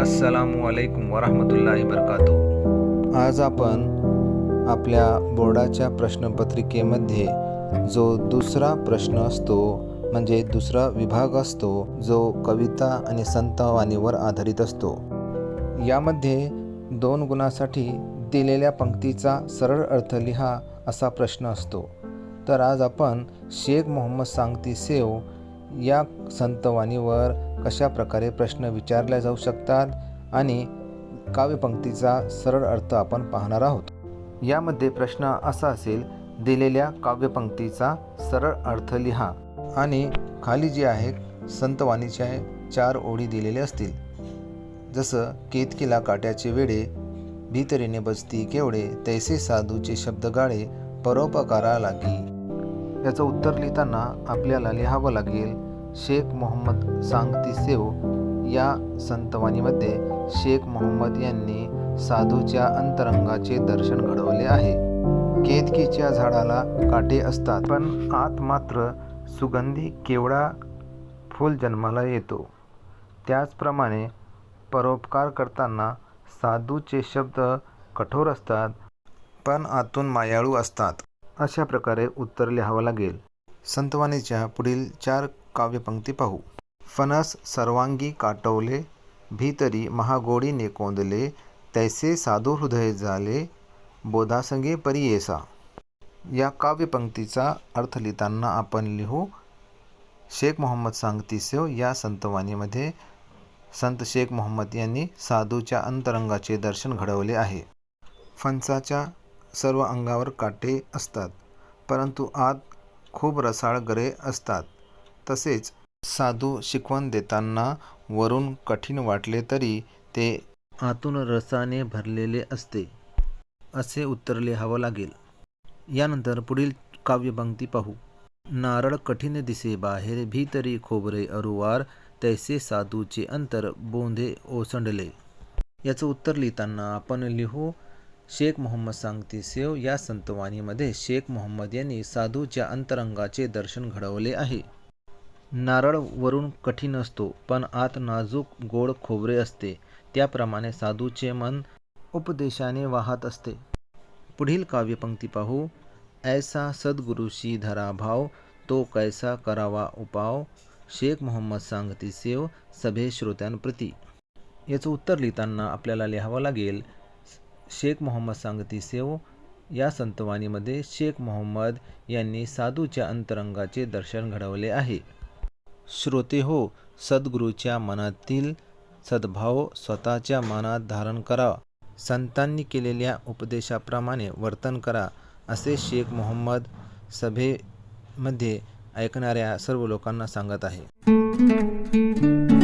अस्सलामु अलैकुम वरहमतुल्लाहि बरकातू आज आपण आपल्या बोर्डाच्या प्रश्नपत्रिकेमध्ये जो दुसरा प्रश्न असतो म्हणजे दुसरा विभाग असतो जो कविता आणि संतवाणीवर आधारित असतो. यामध्ये दोन गुणासाठी दिलेल्या पंक्तीचा सरळ अर्थ लिहा असा प्रश्न असतो. तर आज आपण शेख मोहम्मद सांगती सेव या संतवाणीवर कशा प्रकारे प्रश्न विचारले जाऊ शकतात आणि काव्यपंक्तीचा सरळ अर्थ आपण पाहणार आहोत. यामध्ये प्रश्न असा असेल दिलेल्या काव्यपंक्तीचा सरळ अर्थ लिहा आणि खाली जे आहे संतवाणीच्या चार ओळी दिलेल्या असतील. जसं केतकीला काट्याचे वेडे भीतरीने बसती केवढे तैसे साधूचे शब्द गाळे परोपकारा लागी. याचं उत्तर लिहिताना आपल्याला लिहावं लागेल शेख मोहम्मद सांगती सेव. या संतवाणीमध्ये शेख मोहम्मद यांनी साधूच्या अंतरंगाचे दर्शन घडवले आहे. केतकीच्या झाडाला काटे असतात पण आत मात्र सुगंधी केवढा फूल जन्माला येतो. त्याचप्रमाणे परोपकार करताना साधूचे शब्द कठोर असतात पण आतून मायाळू असतात. अशा प्रकारे उत्तर लिहावं लागेल. संतवाणीच्या पुढील चार काव्यपंक्ती पाहू. फणस सर्वांगी काटवले भीतरी महागोडीने कोंदले तैसे साधू हृदय झाले बोधासंगे परियेसा या काव्यपंक्तीचा अर्थ लिहिताना आपण लिहू शेख मोहम्मद सांगतीसेव या संतवाणीमध्ये संत शेख मोहम्मद यांनी साधूच्या अंतरंगाचे दर्शन घडवले आहे. फणसाच्या सर्व अंगावर काटे असतात परंतु आत खूप रसाळ गरे असतात. तसेच साधू शिकवण देताना वरून कठीण वाटले तरी ते आतून रसाने भरलेले असते असे उत्तर लिहावं लागेल. यानंतर पुढील काव्यपंक्ती पाहू. नारळ कठीण दिसे बाहेर भीतरी खोबरे अरुवार तैसे साधूचे अंतर बोंधे ओसंडले. याचं उत्तर लिहिताना आपण लिहू शेख मोहम्मद सांगती सेव या संतवाणीमध्ये शेख मोहम्मद यांनी साधूच्या अंतरंगाचे दर्शन घडवले आहे. नारळ वरून कठीण असतो पण आत नाजूक गोड खोबरे असते. त्याप्रमाणे साधूचे मन उपदेशाने वाहत असते. पुढील काव्यपंक्ती पाहू. ऐसा सद्गुरुशी धरा भाव तो कैसा करावा उपाव? शेख मोहम्मद सांगती सेव सभे श्रोत्यांप्रती. याचं उत्तर लिहिताना आपल्याला लिहावं लागेल शेख मोहम्मद सांगती सेव या संतवाणीमध्ये शेख मोहम्मद यांनी साधूच्या अंतरंगाचे दर्शन घडवले आहे. श्रोते हो सद्गुरूच्या मनातील सद्भाव स्वतःच्या मनात धारण करा. संतांनी केलेल्या उपदेशाप्रमाणे वर्तन करा असे शेख मोहम्मद सभेमध्ये ऐकणाऱ्या सर्व लोकांना सांगत आहे.